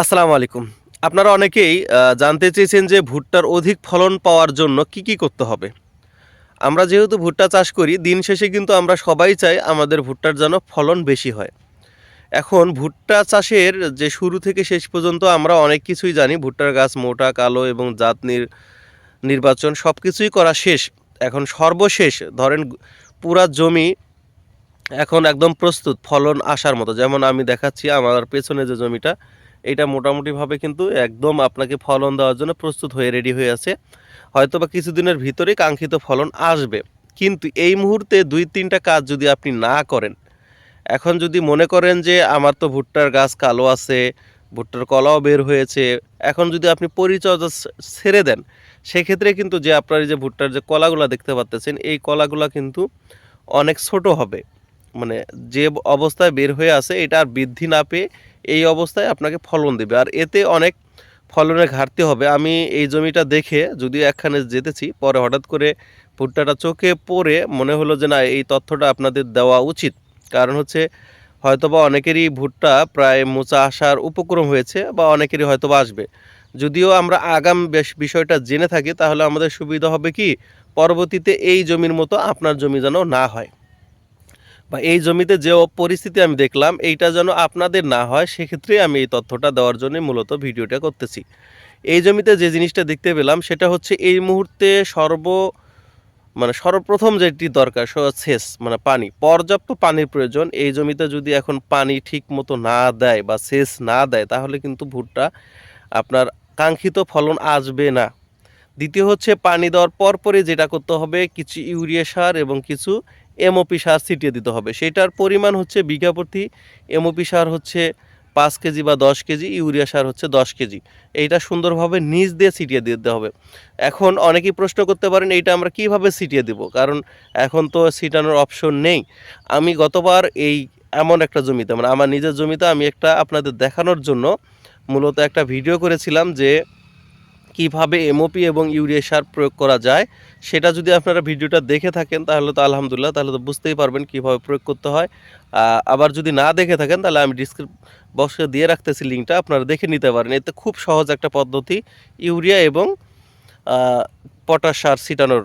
আসসালামু আলাইকুম। আপনারা অনেকেই জানতে চেয়েছেন যে ভুট্টার অধিক ফলন পাওয়ার জন্য কি কি করতে হবে। আমরা যেহেতু ভুট্টা চাষ করি, দিন শেষে কিন্তু আমরা সবাই চাই আমাদের ভুট্টার যেন ফলন বেশি হয়। এখন ভুট্টা চাষের যে শুরু থেকে শেষ পর্যন্ত আমরা অনেক কিছুই জানি, ভুট্টার গাছ মোটা, কালো এবং জাত নির নির্বাচন সব কিছুই করা শেষ। এখন সর্বশেষ, ধরেন পুরা জমি এখন একদম প্রস্তুত ফলন আসার মতো। যেমন আমি দেখাচ্ছি, আমার পেছনে যে জমিটা এটা মোটামুটিভাবে কিন্তু একদম আপনাকে ফলন দেওয়ার জন্য প্রস্তুত হয়ে রেডি হয়ে আছে। হয়তো বা কিছুদিনের ভিতরেই কাঙ্ক্ষিত ফলন আসবে। কিন্তু এই মুহূর্তে দুই তিনটা কাজ যদি আপনি না করেন, এখন যদি মনে করেন যে আমার তো ভুট্টার গাছ কালো আছে, ভুট্টার কলাও বের হয়েছে, এখন যদি আপনি পরিচর্যা ছেড়ে দেন, সেক্ষেত্রে কিন্তু যে আপনার এই যে ভুট্টার যে কলাগুলো দেখতে পাচ্তেছেন, এই কলাগুলো কিন্তু অনেক ছোট হবে। মানে যে অবস্থায় বের হয়ে আছে, এটা আর বৃদ্ধি না পেয়ে এই অবস্থায় আপনাকে ফলন দেবে। আর এতে অনেক ফলনের ঘাটতি হবে। আমি এই জমিটা দেখে যদিও একখানে যেতেছি, পরে হঠাৎ করে ভুট্টাটা চোখে পড়ে মনে হলো যে না, এই তথ্যটা আপনাদের দেওয়া উচিত। কারণ হচ্ছে হয়তোবা অনেকেরই ভুট্টা প্রায় মোচা আসার উপক্রম হয়েছে বা অনেকেরই হয়তোবা আসবে। যদিও আমরা আগাম বেশ বিষয়টা জেনে থাকি, তাহলে আমাদের সুবিধা হবে কি? পরবর্তীতে এই জমির মতো আপনার জমি যেন না হয়। বা এই জমিতে যে পরিস্থিতি আমি দেখলাম, এইটা যেন আপনাদের না হয়, সেক্ষেত্রে আমি এই তথ্যটা দেওয়ার জন্য মূলত ভিডিওটা করতেছি। এই জমিতে যে জিনিসটা দেখতে পেলাম, সেটা হচ্ছে এই মুহূর্তে সর্ব মানে সর্বপ্রথম যেটি দরকার সেচ মানে পানি। পর্যাপ্ত পানির প্রয়োজন। এই জমিতে যদি এখন পানি ঠিক মতো না দেয় বা সেচ না দেয়, তাহলে কিন্তু ভুট্টা আপনার কাঙ্ক্ষিত ফলন আসবে না। দ্বিতীয় হচ্ছে পানি দেওয়ার পরপরই যেটা করতে হবে, কিছু ইউরিয়া সার এবং কিছু এমওপি সার ছিটিয়ে দিতে হবে। সেটার পরিমাণ হচ্ছে বিঘা প্রতি এমওপি সার হচ্ছে পাঁচ কেজি বা দশ কেজি, ইউরিয়া সার হচ্ছে দশ কেজি। এইটা সুন্দরভাবে নিচ দিয়ে ছিটিয়ে দিতে হবে। এখন অনেকেই প্রশ্ন করতে পারেন, এইটা আমরা কীভাবে ছিটিয়ে দেব? কারণ এখন তো ছিটানোর অপশন নেই। আমি গতবার এই এমন একটা জমিতে মানে আমার নিজের জমিতে আমি একটা আপনাদের দেখানোর জন্য মূলত একটা ভিডিও করেছিলাম যে কীভাবে এমওপি এবং ইউরিয়া সার প্রয়োগ করা যায়, সেটা যদি আপনারা ভিডিওটা দেখে থাকেন, তাহলে তো আলহামদুলিল্লাহ, তাহলে তো বুঝতেই পারবেন কীভাবে প্রয়োগ করতে হয়। আবার যদি না দেখে থাকেন, তাহলে আমি ডিসক্রিপ বক্সে দিয়ে রাখতেছি লিঙ্কটা আপনারা দেখে নিতে পারেন। এতে খুব সহজ একটা পদ্ধতি, ইউরিয়া এবং পটাশ সার ছিটানোর